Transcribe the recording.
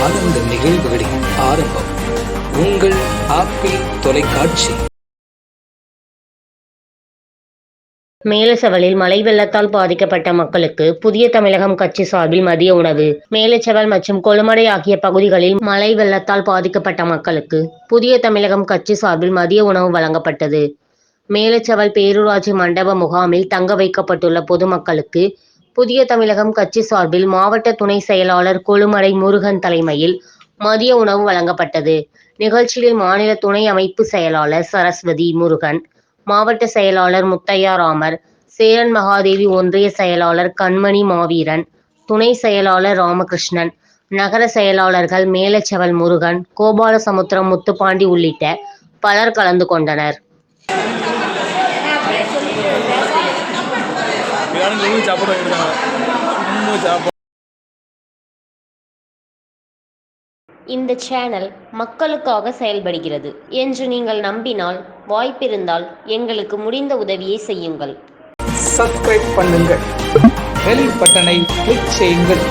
ஆனந்த நிகழ்வுகளின் ஆரம்பம். உங்கள் ஆப்பிள் தொலைக்காட்சி. மேலச்சவலில் மழை வெள்ளத்தால் பாதிக்கப்பட்ட மக்களுக்கு புதிய தமிழகம் கட்சி சார்பில் மதிய உணவு. மேலச்சவல் மற்றும் கொழுமடை ஆகிய பகுதிகளில் மழை வெள்ளத்தால் பாதிக்கப்பட்ட மக்களுக்கு புதிய தமிழகம் கட்சி சார்பில் மதிய உணவு வழங்கப்பட்டது. மேலச்சவல் பேரூராட்சி மண்டப முகாமில் தங்க வைக்கப்பட்டுள்ள பொதுமக்களுக்கு புதிய தமிழகம் கட்சி சார்பில் மாவட்ட துணை செயலாளர் கொழுமடை முருகன் தலைமையில் மதிய உணவு வழங்கப்பட்டது. நிகழ்ச்சியில் மாநில துணை அமைப்பு செயலாளர் சரஸ்வதி முருகன் மாவட்ட செயலாளர் முத்தையா ராமர் சேரன் மகாதேவி ஒன்றிய செயலாளர் கண்மணி மாவீரன் துணை செயலாளர் ராமகிருஷ்ணன் நகர செயலாளர்கள் மேலச்செவல் முருகன் கோபாலசமுத்திரம் முத்துப்பாண்டி உள்ளிட்ட பலர் கலந்து கொண்டனர். யாரும் எதுவும் சாப்பிட வைக்கிறாங்க சும்மா சாப்பிட. இந்த சேனல் மக்களுக்காக செயல்படுகிறது என்று நீங்கள் நம்பினால் வாய்ப்பிருந்தால் எங்களுக்கு முடிந்த உதவியை செய்யுங்கள். சப்ஸ்கிரைப் பண்ணுங்கள் பெல் பட்டனை கிளிக் செய்யுங்கள்.